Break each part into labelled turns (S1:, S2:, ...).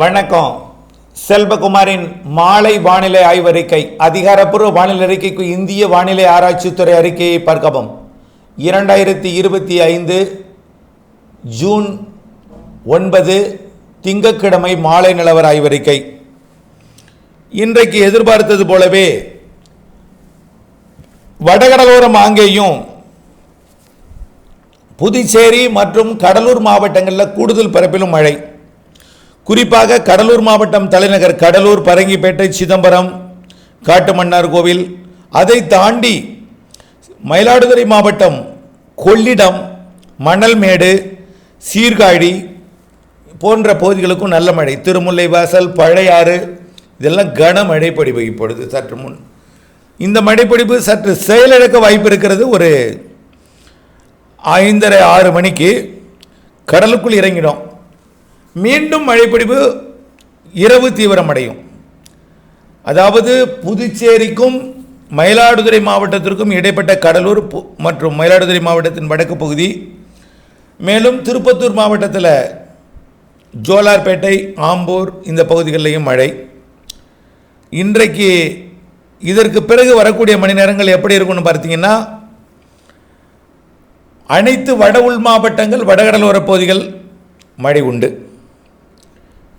S1: வணக்கம். செல்வகுமாரின் மாலை வானிலை ஆய்வறிக்கை அதிகாரப்பூர்வ வானிலை அறிக்கைக்கு இந்திய வானிலை ஆராய்ச்சித்துறை அறிக்கையை பார்க்கவும். இரண்டாயிரத்தி இருபத்தி ஐந்து ஜூன் ஒன்பது திங்கட்கிழமை மாலை நிலவர ஆய்வறிக்கை. இன்றைக்கு எதிர்பார்த்தது போலவே வடகடலோரம் அங்கேயும் புதுச்சேரி மற்றும் கடலூர் மாவட்டங்களில் கூடுதல் பரப்பிலும் மழை. குறிப்பாக கடலூர் மாவட்டம் தலைநகர் கடலூர் பரங்கிப்பேட்டை சிதம்பரம் காட்டுமன்னார் கோவில். அதை தாண்டி மயிலாடுதுறை மாவட்டம் கொள்ளிடம் மணல்மேடு சீர்காழி போன்ற பகுதிகளுக்கும் நல்ல மழை. திருமுல்லை வாசல் பழையாறு இதெல்லாம் கன பொழிவு இப்பொழுது சற்று முன். இந்த மழைப்பொழிவு சற்று செயலிழக்க வாய்ப்பு இருக்கிறது ஒரு ஐந்தரை ஆறு மணிக்கு கடலுக்குள் இறங்கிடும். மீண்டும் மழைப்பிடிப்பு இரவு தீவிரமடையும். அதாவது புதுச்சேரிக்கும் மயிலாடுதுறை மாவட்டத்திற்கும் இடைப்பட்ட கடலூர் பு- மற்றும் மயிலாடுதுறை மாவட்டத்தின் வடக்கு பகுதி மேலும் திருப்பத்தூர் மாவட்டத்தில் ஜோலார்பேட்டை ஆம்பூர் இந்த பகுதிகளிலையும் மழை. இன்றைக்கு இதற்கு பிறகு வரக்கூடிய மணி நேரங்கள் எப்படி இருக்கும்னு பார்த்தீங்கன்னா அனைத்து வட உள் மாவட்டங்கள் வடகடலோர பகுதிகள் மழை உண்டு.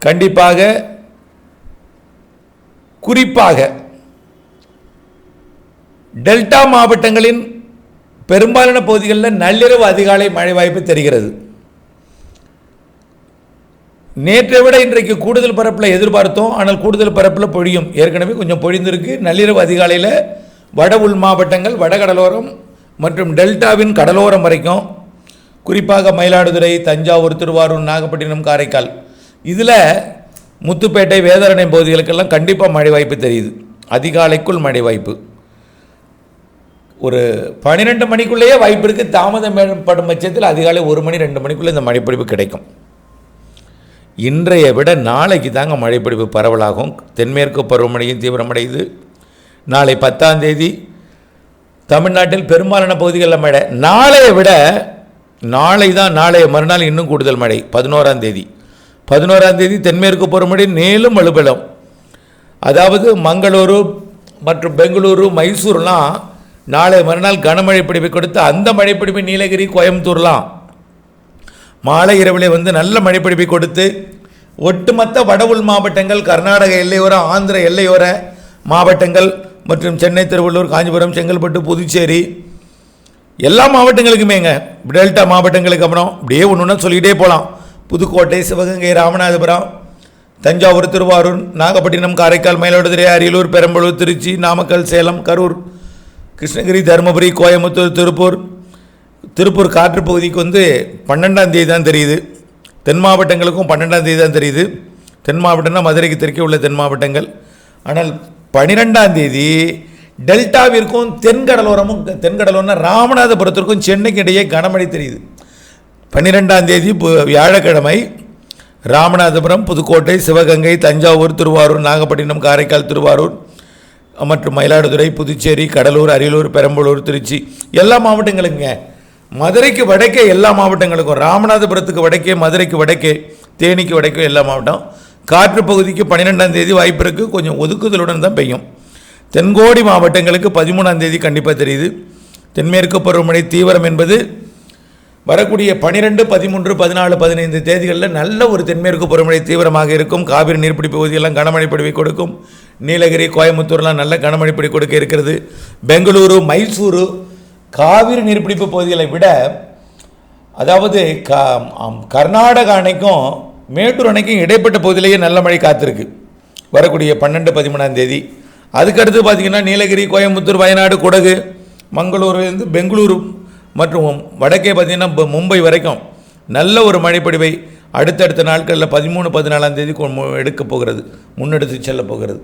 S1: கண்டிப்பாக குறிப்பாக டெல்டா மாவட்டங்களின் பெரும்பாலான பகுதிகளில் நள்ளிரவு அதிகாலை மழை வாய்ப்பு தெரிகிறது. நேற்றை விட இன்றைக்கு கூடுதல் பரப்பில் எதிர்பார்த்தோம். ஆனால் கூடுதல் பரப்பில் பொழியும். ஏற்கனவே கொஞ்சம் பொழிந்திருக்கு. நள்ளிரவு அதிகாலையில் வட உள் மாவட்டங்கள் வடகடலோரம் மற்றும் டெல்டாவின் கடலோரம் வரைக்கும் குறிப்பாக மயிலாடுதுறை தஞ்சாவூர் திருவாரூர் நாகப்பட்டினம் காரைக்கால் இதில் முத்துப்பேட்டை வேதாரண்யம் பகுதிகளுக்கெல்லாம் கண்டிப்பாக மழை வாய்ப்பு தெரியுது. அதிகாலைக்குள் மழை வாய்ப்பு ஒரு பன்னிரெண்டு மணிக்குள்ளேயே வாய்ப்பு இருக்குது தாமதம் ஏற்படும் பட்சத்தில் அதிகாலை ஒரு மணி ரெண்டு மணிக்குள்ளே இந்த மழைப்பிடிப்பு கிடைக்கும். இன்றைய விட நாளைக்கு தாங்க மழைப்பிடிப்பு பரவலாகும். தென்மேற்கு பருவமழையும் தீவிரமடையுது. நாளை பத்தாம் தேதி தமிழ்நாட்டில் பெரும்பாலான பகுதிகளில் மழை. நாளைய விட நாளை தான் நாளைய மறுநாள் இன்னும் கூடுதல் மழை. பதினோராம் தேதி. பதினோராம் தேதி தென்மேற்கு பருவமழை மேலும் வலுபலம் அதாவது மங்களூரு மற்றும் பெங்களூரு மைசூர்லாம் நாளை மறுநாள் கனமழை பிடிப்பை கொடுத்து அந்த மழைப்பிடிப்பு நீலகிரி கோயம்புத்தூர்லாம். மாலை இரவிலே வந்து நல்ல மழைப்பிடிப்பை கொடுத்து ஒட்டுமொத்த வட உள் மாவட்டங்கள் கர்நாடக எல்லையோர ஆந்திர எல்லையோர மாவட்டங்கள் மற்றும் சென்னை திருவள்ளூர் காஞ்சிபுரம் செங்கல்பட்டு புதுச்சேரி எல்லா மாவட்டங்களுக்குமேங்க. டெல்டா மாவட்டங்களுக்கு அப்புறம் இப்படியே ஒன்று ஒன்றா சொல்லிக்கிட்டே போகலாம் புதுக்கோட்டை சிவகங்கை ராமநாதபுரம் தஞ்சாவூர் திருவாரூர் நாகப்பட்டினம் காரைக்கால் மயிலாடுதுறை அரியலூர் பெரம்பலூர் திருச்சி நாமக்கல் சேலம் கரூர் கிருஷ்ணகிரி தருமபுரி கோயம்புத்தூர் திருப்பூர். திருப்பூர் காற்று பகுதிக்கு வந்து பன்னெண்டாம் தேதி தான் தெரியுது. தென் மாவட்டங்களுக்கும் பன்னெண்டாம் தேதி தான் தெரியுது. தென் மாவட்டம்னா மதுரைக்கு தெற்கே உள்ள தென் மாவட்டங்கள். ஆனால் பன்னிரெண்டாம் தேதி டெல்டாவிற்கும் தென்கடலோரமும் தென்கடலோரம்னா ராமநாதபுரத்திற்கும் சென்னைக்கு இடையே கனமழை தெரியுது. பன்னிரெண்டாம் தேதி பு- வியாழக்கிழமை ராமநாதபுரம் புதுக்கோட்டை சிவகங்கை தஞ்சாவூர் திருவாரூர் நாகப்பட்டினம் காரைக்கால் திருவாரூர் மற்றும் மயிலாடுதுறை புதுச்சேரி கடலூர் அரியலூர் பெரம்பலூர் திருச்சி. எல்லா மாவட்டங்களுக்குங்க மதுரைக்கு வடக்கே எல்லா மாவட்டங்களுக்கும். ராமநாதபுரத்துக்கு வடக்கே மதுரைக்கு வடக்கே தேனிக்கு வடக்கே எல்லா மாவட்டம். காற்று பகுதிக்கு பன்னிரெண்டாம் தேதி வாய்ப்பு இருக்குது கொஞ்சம் ஒதுக்குதலுடன் தான் பெய்யும். தென்கோடி மாவட்டங்களுக்கு பதிமூணாம் தேதி கண்டிப்பாக தெரியுது. தென்மேற்கு பருவமழை தீவிரம் என்பது வரக்கூடிய பனிரெண்டு பதிமூன்று பதினாலு பதினைந்து தேதிகளில் நல்ல ஒரு தென்மேற்கு பருவமழை தீவிரமாக இருக்கும். காவிரி நீர்பிடிப்பு பகுதியெல்லாம் கனமழை பொழிவை கொடுக்கும். நீலகிரி கோயம்புத்தூர்லாம் நல்ல கனமழை பொழி கொடுக்க இருக்கிறது. பெங்களூரு மைசூரு காவிரி நீர்பிடிப்பு பகுதிகளை விட அதாவது க கர்நாடக அணைக்கும் மேட்டூர் அணைக்கும் இடைப்பட்ட பகுதியிலேயே நல்ல மழை காத்திருக்கு. வரக்கூடிய பன்னெண்டு பதிமூணாம் தேதி. அதுக்கடுத்து பார்த்தீங்கன்னா நீலகிரி கோயம்புத்தூர் வயநாடு குடகு மங்களூர்லேருந்து பெங்களூரு மற்றும் வடக்கே பார்த்திங்கன்னா மும்பை வரைக்கும் நல்ல ஒரு மழைப்பொழிவை அடுத்தடுத்த நாட்களில் பதிமூணு பதினாலாம் தேதி எடுக்கப் போகிறது. முன்னெடுத்து செல்ல போகிறது.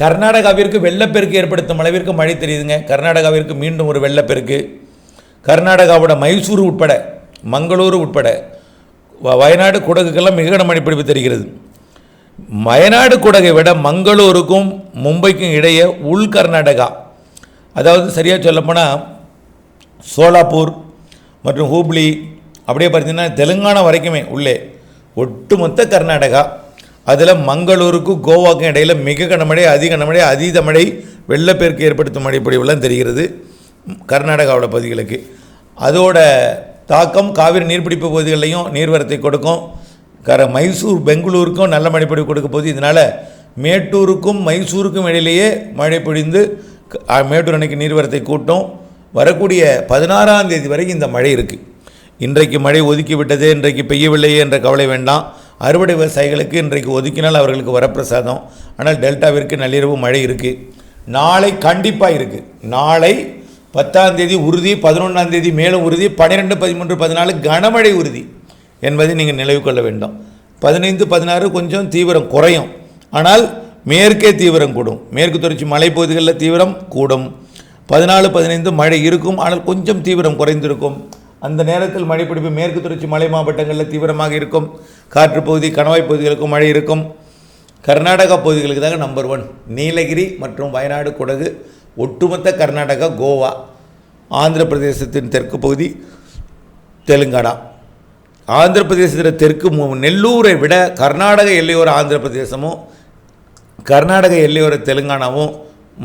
S1: கர்நாடகாவிற்கு வெள்ளப்பெருக்கு ஏற்படுத்தும் அளவிற்கு மழை தெரியுதுங்க. கர்நாடகாவிற்கு மீண்டும் ஒரு வெள்ளப்பெருக்கு. கர்நாடகாவோட மைசூரு உட்பட மங்களூரு உட்பட வயநாடு குடகுக்கெல்லாம் மிக மழைப்பிடிப்பு தெரிகிறது. வயநாடு குடகை விட மங்களூருக்கும் மும்பைக்கும் இடையே உள் கர்நாடகா அதாவது சரியாக சொல்லப்போனால் சோலாப்பூர் மற்றும் ஹூப்ளி அப்படியே பார்த்தீங்கன்னா தெலுங்கானா வரைக்குமே உள்ளே ஒட்டுமொத்த கர்நாடகா. அதில் மங்களூருக்கும் கோவாக்கும் இடையில் மிக கனமழை அதிக கனமழை அதீத மழை வெள்ளப்பெருக்கு ஏற்படுத்தும் மழை பொழிவுலாம் தெரிகிறது கர்நாடகாவோட பகுதிகளுக்கு. அதோட தாக்கம் காவிரி நீர்பிடிப்பு பகுதிகளிலையும் நீர்வரத்தை கொடுக்கும். கர மைசூர் பெங்களூருக்கும் நல்ல மழைப்பொடி கொடுக்க போது இதனால் மேட்டூருக்கும் மைசூருக்கும் இடையிலேயே மழை பொழிந்து மேட்டூர் அணைக்கு நீர்வரத்தை கூட்டும். வரக்கூடிய பதினாறாம் தேதி வரைக்கும் இந்த மழை இருக்குது இன்றைக்கு மழை ஒதுக்கி விட்டது இன்றைக்கு பெய்யவில்லையே என்ற கவலை வேண்டாம். அறுவடை விவசாயிகளுக்கு இன்றைக்கு ஒதுக்கினால் அவர்களுக்கு வரப்பிரசாதம். ஆனால் டெல்டாவிற்கு நள்ளிரவு மழை இருக்குது நாளை கண்டிப்பாக இருக்குது நாளை பத்தாம் தேதி உறுதி பதினொன்றாம் தேதி மேலும் உறுதி பன்னிரெண்டு பதிமூன்று பதினாலு கனமழை உறுதி என்பதை நீங்கள் நினைவு கொள்ள வேண்டும். பதினைந்து பதினாறு கொஞ்சம் தீவிரம் குறையும். ஆனால் மேற்கே தீவிரம் கூடும். மேற்கு தொடர்ச்சி மலைப்பகுதிகளில் தீவிரம் கூடும். பதினாலு பதினைந்து மழை இருக்கும் ஆனால் கொஞ்சம் தீவிரம் குறைந்திருக்கும். அந்த நேரத்தில் மழைப்பிடிப்பு மேற்கு தொடர்ச்சி மலை மாவட்டங்களில் தீவிரமாக இருக்கும். காற்று பகுதி கணவாய் பகுதிகளுக்கும் மழை இருக்கும். கர்நாடகா பகுதிகளுக்கு தாங்க நம்பர் ஒன் நீலகிரி மற்றும் வயநாடு குடகு ஒட்டுமொத்த கர்நாடகா கோவா ஆந்திர பிரதேசத்தின் தெற்கு பகுதி தெலுங்கானா. ஆந்திர பிரதேசத்தில் தெற்கு மு- நெல்லூரை விட கர்நாடக எல்லையோர ஆந்திர பிரதேசமும் கர்நாடக எல்லையோர தெலுங்கானாவும்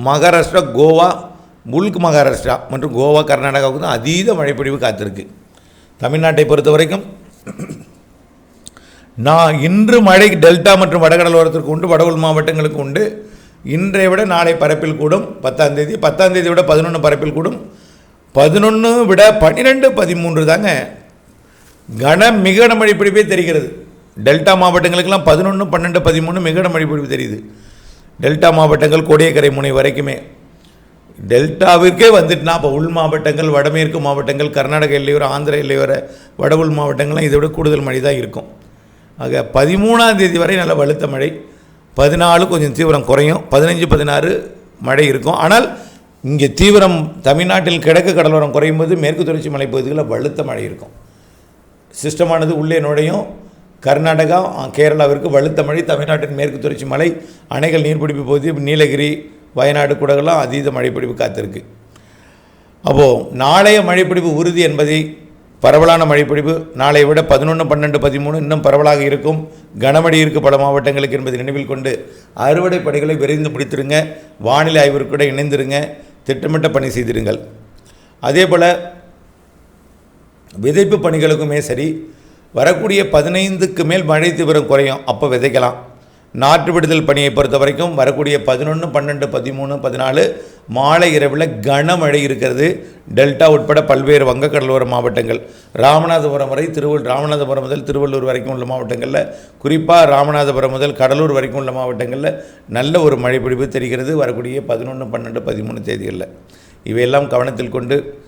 S1: மகாராஷ்டிரா கோவா முழுக்கு மகாராஷ்டிரா மற்றும் கோவா கர்நாடகாவுக்கு தான் அதீத மழைப்பொழிவு காத்திருக்கு. தமிழ்நாட்டை பொறுத்த வரைக்கும் நான் இன்று மழை டெல்டா மற்றும் வடகடலோரத்திற்கு உண்டு வட உள் மாவட்டங்களுக்கு உண்டு. இன்றைய விட நாளை பரப்பில் கூடும் பத்தாம் தேதி பத்தாம் தேதி விட பதினொன்று பரப்பில் கூடும். பதினொன்று விட பன்னிரெண்டு பதிமூன்று தாங்க கன மிகன மழைப்பிடிப்பே தெரிகிறது. டெல்டா மாவட்டங்களுக்கெல்லாம் பதினொன்று பன்னெண்டு பதிமூணு மிகன மழைப்பிடிப்பு தெரியுது. டெல்டா மாவட்டங்கள் கோடியக்கரை முனை வரைக்குமே டெல்டாவிற்கே வந்துட்டுனா அப்போ உள் மாவட்டங்கள் வடமேற்கு மாவட்டங்கள் கர்நாடக எல்லையோர ஆந்திர எல்லையோர வட உள் மாவட்டங்கள்லாம் இதை விட கூடுதல் மழை தான் இருக்கும். ஆக பதிமூணாம் தேதி வரை நல்ல வலுத்த மழை. பதினாலு கொஞ்சம் தீவிரம் குறையும். பதினஞ்சு பதினாறு மழை இருக்கும். ஆனால் இங்கே தீவிரம் தமிழ்நாட்டில் கிழக்கு கடலோரம் குறையும் போது மேற்கு தொடர்ச்சி மலைப்பகுதிகளில் வலுத்த மழை இருக்கும். சிஸ்டமானது உள்ளே நுழையும். கர்நாடகா கேரளாவிற்கு வலுத்த மழை. தமிழ்நாட்டின் மேற்கு தொடர்ச்சி மலை அணைகள் நீர்பிடிப்பு பகுதி நீலகிரி வயநாடு கூடலாம் அதீத மழைப்பிடிப்பு காத்திருக்கு. அப்போது நாளைய மழைப்பிடிப்பு உறுதி என்பதை பரவலான மழைப்பிடிப்பு நாளை விட பதினொன்று பன்னெண்டு பதிமூணு இன்னும் பரவலாக இருக்கும். கனமழை இருக்கு பல மாவட்டங்களுக்கு என்பதை நினைவில் கொண்டு அறுவடை பணிகளை விரைந்து முடித்திருங்க. வானிலை ஆய்விற்கு கூட இணைந்திருங்க. திட்டமிட்ட பணி செய்திருங்கள். அதே போல் விதைப்பு பணிகளுக்குமே சரி வரக்கூடிய பதினைந்துக்கு மேல் மழை தீவிரம் குறையும். அப்போ விதைக்கலாம். நாற்று விடுதல் பணியை பொறுத்த வரைக்கும் வரக்கூடிய பதினொன்று பன்னெண்டு பதிமூணு பதினாலு மாலை இரவில் கனமழை இருக்கிறது. டெல்டா உட்பட பல்வேறு வங்கக்கடலோர மாவட்டங்கள். ராமநாதபுரம் வரை திருவள்ளூர் ராமநாதபுரம் முதல் திருவள்ளூர் வரைக்கும் உள்ள மாவட்டங்களில் குறிப்பாக ராமநாதபுரம் முதல் கடலூர் வரைக்கும் உள்ள மாவட்டங்களில் நல்ல ஒரு மழைப்பிடிப்பு தெரிகிறது வரக்கூடிய பதினொன்று பன்னெண்டு பதிமூணு தேதிகளில். இவையெல்லாம் கவனத்தில் கொண்டு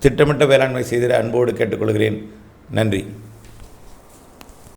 S1: திட்டமிட்ட வேளாண்மை செய்திட அன்போடு கேட்டுக்கொள்கிறேன். நன்றி.